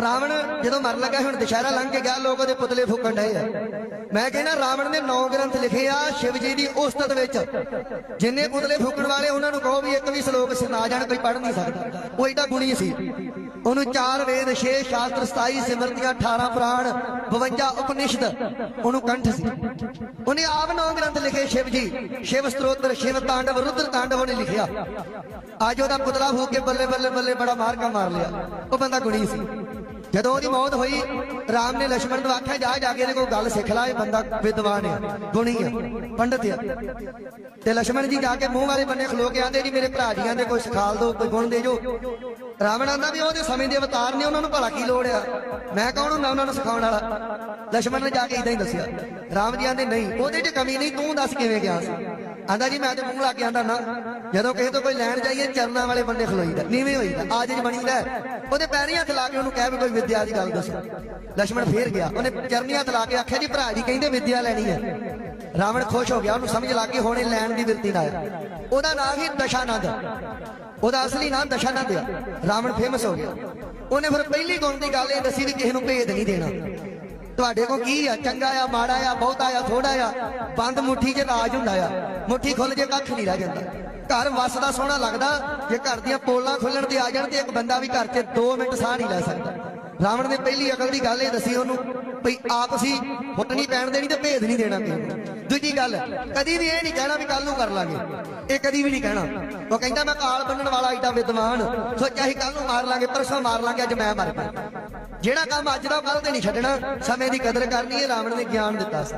ਰਾਵਣ ਜਦੋਂ ਮਰਨ ਲੱਗਾ ਹੁਣ ਦੁਸ਼ਹਿਰਾ ਲੰਘ ਕੇ ਗਿਆ, ਲੋਕ ਉਹਦੇ ਪੁਤਲੇ ਫੂਕਣ ਡਏ ਆ। ਮੈਂ ਕਹਿੰਦਾ, ਰਾਵਣ ਨੇ ਨੌ ਗ੍ਰੰਥ ਲਿਖੇ ਆ ਸ਼ਿਵ ਜੀ ਦੀ ਉਸਤਤ ਵਿੱਚ। ਜਿੰਨੇ ਪੁਤਲੇ ਫੂਕਣ ਵਾਲੇ ਉਹਨਾਂ ਨੂੰ ਕਹੋ ਵੀ ਇੱਕ ਵੀ ਸ਼ਲੋਕ ਸੁਣਾ ਜਾਣ, ਕੋਈ ਪੜ੍ਹ ਨਹੀਂ ਸਕਦਾ। ਉਹ ਏਡਾ ਗੁਣੀ ਸੀ। ਉਹਨੂੰ ਚਾਰ ਵੇਦ 6 ਸ਼ਾਸਤਰ 27 ਸਿਮਰਤੀਆਂ 18 ਪੁਰਾਣ 52 ਉਪਨਿਸ਼ਦ, ਉਹਨੂੰ ਕੰਠ ਸੀ। ਉਹਨੇ ਆਪ ਨੌ ਗ੍ਰੰਥ ਲਿਖੇ ਸ਼ਿਵ ਜੀ ਸ਼ਿਵ ਸਤੋਤਰ, ਸ਼ਿਵ ਤਾਂਡਵ, ਰੁਦਰ ਤਾਂਡਵ ਉਹਨੇ ਲਿਖਿਆ। ਅੱਜ ਉਹਦਾ ਪੁਤਲਾ ਫੂਕ ਕੇ ਬੱਲੇ ਬੱਲੇ ਬੱਲੇ ਬੜਾ ਮਾਰਕਾ ਮਾਰ ਲਿਆ। ਉਹ ਬੰਦਾ ਗੁਣੀ ਸੀ। ਜਦੋਂ ਉਹਦੀ ਮੌਤ ਹੋਈ, ਰਾਮ ਨੇ ਲక్ష్మణ ਨੂੰ ਆਖਿਆ, ਜਾ ਜਾ ਕੇ ਇਹਦੇ ਕੋਲ ਗੱਲ ਸਿੱਖ ਲੈ, ਇਹ ਬੰਦਾ ਵਿਦਵਾਨ ਹੈ, ਗੁਣੀ ਹੈ, ਪੰਡਤ ਹੈ। ਤੇ ਲక్ష్మణ ਜੀ ਜਾ ਕੇ ਮੂੰਹ ਵਾਲੇ ਬੰਨੇ ਖਲੋ ਕੇ ਆਂਦੇ, ਜੀ ਮੇਰੇ ਭਰਾ ਜੀਆਂ ਦੇ ਕੋਈ ਸਿਖਾਲ ਦੋ ਕੋਈ ਗੁਣ ਦੇ ਜੋ। ਰਾਵਣ ਆਂਦਾ ਵੀ ਉਹਦੇ ਸਮੇਂ ਦੇ ਅਵਤਾਰ ਨੇ, ਉਹਨਾਂ ਨੂੰ ਭਲਾ ਕੀ ਲੋੜ ਆ? ਮੈਂ ਕੌਣ ਹੁੰਦਾ ਉਹਨਾਂ ਨੂੰ ਸਿਖਾਉਣ ਵਾਲਾ? ਲక్ష్మణ ਨੇ ਜਾ ਕੇ ਇਦਾਂ ਹੀ ਦੱਸਿਆ, ਰਾਮ ਜੀ ਆਂਦੇ, ਨਹੀਂ, ਉਹਦੇ 'ਚ ਕਮੀ ਨਹੀਂ, ਤੂੰ ਦੱਸ ਕਿਵੇਂ ਗਿਆ ਸੀ? ਆਂਦਾ, ਜੀ, ਮੈਂ ਤੇ ਮੂੰਹ ਲਾ ਕੇ ਆਂਦਾ ਨਾ, ਜਦੋਂ ਕਿਸੇ ਤੋਂ ਕੋਈ ਲੈਣ ਜਾਈਏ, ਚਰਨਾਂ ਵਾਲੇ ਬੰਦੇ ਖਲੋਈਦਾ, ਨੀਵੇਂ ਹੋਈਦਾ, ਆਜ ਜੀ ਬਣੀਦਾ। ਉਹਦੇ ਪੈਰੀਂ ਹੱਥ ਲਾ ਕੇ ਉਹਨੂੰ ਕਹਿ ਵੀ ਕੋਈ ਵਿਦਿਆ ਦੀ ਗੱਲ ਦੱਸੋ। ਲక్ష్మణ ਫੇਰ ਗਿਆ, ਉਹਨੇ ਚਰਨੀ ਹੱਥ ਲਾ ਕੇ ਆਖਿਆ, ਜੀ, ਭਰਾ ਜੀ, ਕਹਿੰਦੇ ਵਿਦਿਆ ਲੈਣੀ ਹੈ। ਰਾਵਣ ਖੁਸ਼ ਹੋ ਗਿਆ, ਉਹਨੂੰ ਸਮਝ ਲੱਗ ਗਈ, ਹੁਣੇ ਲੈਣ ਦੀ ਬਿਰਤੀ ਨਾਲ ਉਹਦਾ ਨਾਮ ਹੀ ਦਸ਼ਾਨੰਦ। ਉਹਦਾ ਅਸਲੀ ਨਾਮ ਦਸ਼ਾਨੰਦ ਆ। ਰਾਵਣ ਫੇਮਸ ਹੋ ਗਿਆ। ਉਹਨੇ ਫਿਰ ਪਹਿਲੀ ਗੁਣ ਦੀ ਗੱਲ ਇਹ ਦੱਸੀ ਵੀ ਕਿਸੇ ਨੂੰ ਭੇਦ ਨਹੀਂ ਦੇਣਾ। ਤੁਹਾਡੇ ਕੋਲ ਕੀ ਆ? ਚੰਗਾ ਆ, ਮਾੜਾ ਆ, ਬਹੁਤਾ ਆ ਥੋੜਾ ਆ। ਬੰਦ ਮੁੱਠੀ 'ਚ ਰਾਜ ਹੁੰਦਾ ਆ। ਮੁੱਠੀ ਖੁੱਲ ਜੇ ਕੱਖ ਨਹੀਂ ਰਹਿ ਜਾਂਦਾ। ਘਰ ਵਸਦਾ ਸੋਹਣਾ ਲੱਗਦਾ, ਜੇ ਘਰ ਦੀਆਂ ਪੋਲਾਂ ਖੁੱਲਣ ਤੇ ਆ ਜਾਣ ਤੇ ਇੱਕ ਬੰਦਾ ਵੀ ਘਰ 'ਚ 2 ਮਿੰਟ ਸਾਹ ਨਹੀਂ ਲੈ ਸਕਦਾ। ਰਾਵਣ ਨੇ ਪਹਿਲੀ ਅਕਲ ਦੀ ਗੱਲ ਇਹ ਦੱਸੀ ਉਹਨੂੰ ਭਈ ਆਪ ਸੀ ਫੁੱਟ ਨਹੀਂ ਪੈਣ ਦੇਣੀ ਤੇ ਭੇਦ ਨਹੀਂ ਦੇਣਾ ਕਿਸੇ ਦੂਜੀ ਗੱਲ, ਕਦੀ ਵੀ ਇਹ ਨਹੀਂ ਕਹਿਣਾ ਵੀ ਕੱਲ ਨੂੰ ਕਰ ਲਾਂਗੇ। ਇਹ ਕਦੀ ਵੀ ਨਹੀਂ ਕਹਿਣਾ। ਉਹ ਕਹਿੰਦਾ ਮੈਂ ਕਾਲ ਬੰਨਣ ਵਾਲਾ ਏਡਾ ਵਿਦਵਾਨ। ਸੋਚਿਆ ਸੀ ਕੱਲ ਨੂੰ ਮਾਰ ਲਾਂਗੇ, ਪਰਸੋਂ ਮਾਰ ਲਾਂਗੇ, ਅੱਜ ਮੈਂ ਮਰ ਗਿਆ। ਜਿਹੜਾ ਕੰਮ ਅੱਜ ਦਾ ਕੱਲ ਤੇ ਨਹੀਂ ਛੱਡਣਾ। ਸਮੇਂ ਦੀ ਕਦਰ ਕਰਨੀ ਹੈ, ਰਾਵਣ ਨੇ ਗਿਆਨ ਦਿੱਤਾ ਸੀ।